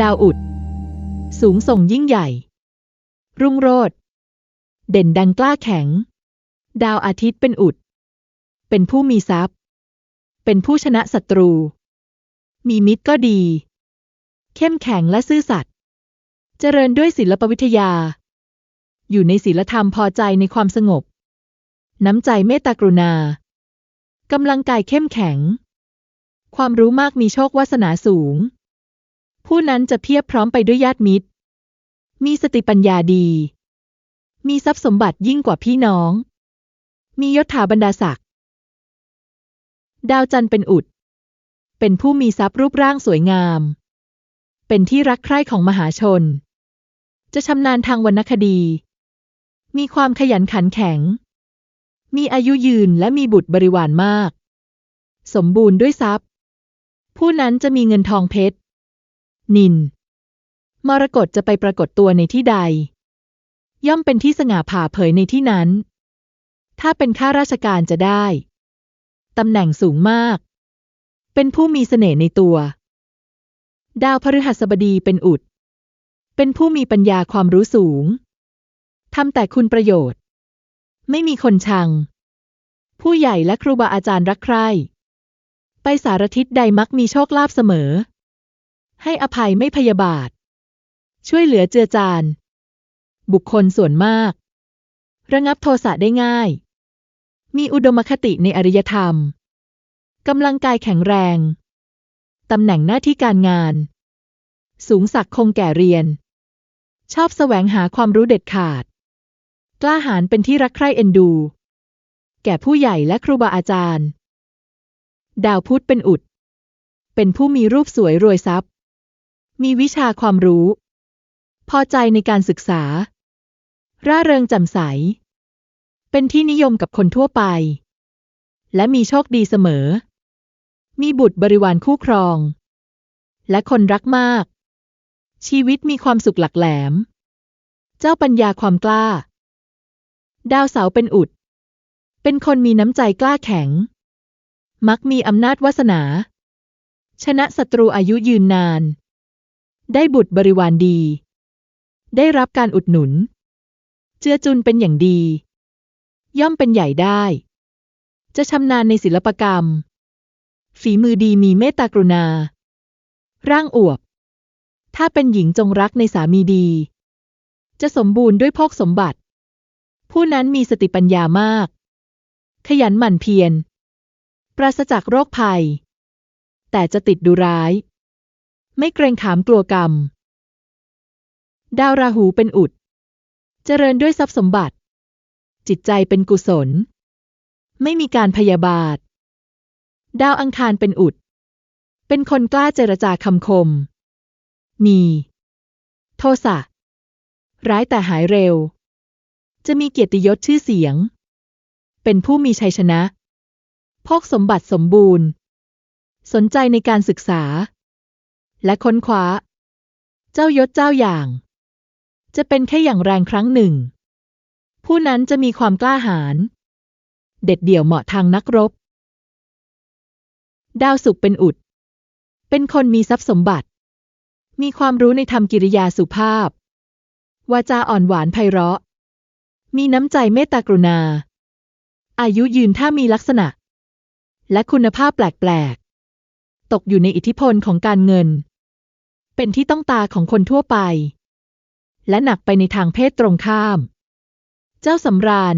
ดาวอุด สูงส่งยิ่งใหญ่ รุ่งโรจน์เด่นดังกล้าแข็ง ดาวอาทิตย์เป็นอุด เป็นผู้มีทรัพย์ เป็นผู้ชนะศัตรู มีมิตรก็ดี เข้มแข็งและซื่อสัตย์ เจริญด้วยศิลปวิทยา อยู่ในศีลธรรมพอใจในความสงบ น้ำใจเมตตากรุณากำลังกายเข้มแข็ง ความรู้มากมีโชควาสนาสูง ผู้นั้นจะเพียบพร้อมไปด้วยญาติมิตร มีสติปัญญาดี มีทรัพย์สมบัติยิ่งกว่าพี่น้อง มียศถาบรรดาศักดิ์ดาวจันทร์เป็นอุด เป็นผู้มีทรัพย์รูปร่างสวยงาม เป็นที่รักใคร่ของมหาชน จะชำนาญทางวรรณคดี มีความขยันขันแข็ง มีอายุยืนและมีบุตรบริวารมาก สมบูรณ์ด้วยทรัพย์ ผู้นั้นจะมีเงินทองเพชร นิน มรกตจะไปปรากฏตัวในที่ใด ย่อมเป็นที่สง่าผ่าเผยในที่นั้น ถ้าเป็นข้าราชการจะได้ตำแหน่งสูงมาก เป็นผู้มีเสน่ห์ในตัว ดาวพฤหัสบดีเป็นอุด เป็นผู้มีปัญญาความรู้สูงทำแต่คุณประโยชน์ ไม่มีคนชัง ผู้ใหญ่และครูบาอาจารย์รักใคร่ไปสารทิศใดมักมีโชคลาภเสมอ ให้อภัยไม่พยาบาท ช่วยเหลือเจือจาน บุคคลส่วนมาก ระงับโทสะได้ง่าย มีอุดมคติในอริยธรรม กำลังกายแข็งแรง ตำแหน่งหน้าที่การงาน สูงสักดิ์คงแก่เรียน ชอบแสวงหาความรู้เด็ดขาด กล้าหาญเป็นที่รักใคร่เอ็นดู แก่ผู้ใหญ่และครูบาอาจารย์ ดาวพุธเป็นอุดเป็นผู้มีรูปสวยรวยทรัพย์ มีวิชาความรู้ พอใจในการศึกษา ร่าเริงแจ่มใส เป็นที่นิยมกับคนทั่วไป และมีโชคดีเสมอ มีบุตรบริวารคู่ครอง และคนรักมาก ชีวิตมีความสุขหลักแหลม เจ้าปัญญาความกล้า ดาวเสาเป็นอุด เป็นคนมีน้ำใจกล้าแข็ง มักมีอำนาจวาสนา ชนะศัตรูอายุยืนนาน ได้บุตรบริวารดี ได้รับการอุดหนุน เจือจุนเป็นอย่างดี ย่อมเป็นใหญ่ได้ จะชำนาญในศิลปกรรม ฝีมือดีมีเมตตากรุณา ร่างอวบ ถ้าเป็นหญิงจงรักในสามีดี จะสมบูรณ์ด้วยโภคสมบัติ ผู้นั้นมีสติปัญญามาก ขยันหมั่นเพียร ปราศจากโรคภัย แต่จะติดดูร้าย ไม่เกรงขามกลัวกรรม ดาวราหูเป็นอุด เจริญด้วยทรัพย์สมบัติ จิตใจเป็นกุศล ไม่มีการพยาบาท ดาวอังคารเป็นอุด เป็นคนกล้าเจรจาคำคม มี โทสะ ร้ายแต่หายเร็ว จะมีเกียรติยศชื่อเสียง เป็นผู้มีชัยชนะพกสมบัติสมบูรณ์ สนใจในการศึกษา และค้นคว้า เจ้ายศเจ้าอย่าง จะเป็นแค่อย่างแรงครั้งหนึ่ง ผู้นั้นจะมีความกล้าหาญเด็ดเดี่ยวเหมาะทางนักรบ ดาวศุกเป็นอุด เป็นคนมีทรัพย์สมบัติ มีความรู้ในธรรมกิริยาสุภาพ วาจาอ่อนหวานไพเราะ มีน้ำใจเมตตากรุณา อายุยืนถ้ามีลักษณะ และคุณภาพแปลก ๆ ตกอยู่ในอิทธิพลของการเงิน เป็นที่ต้องตาของคนทั่วไป และหนักไปในทางเพศตรงข้าม เจ้าสำราญ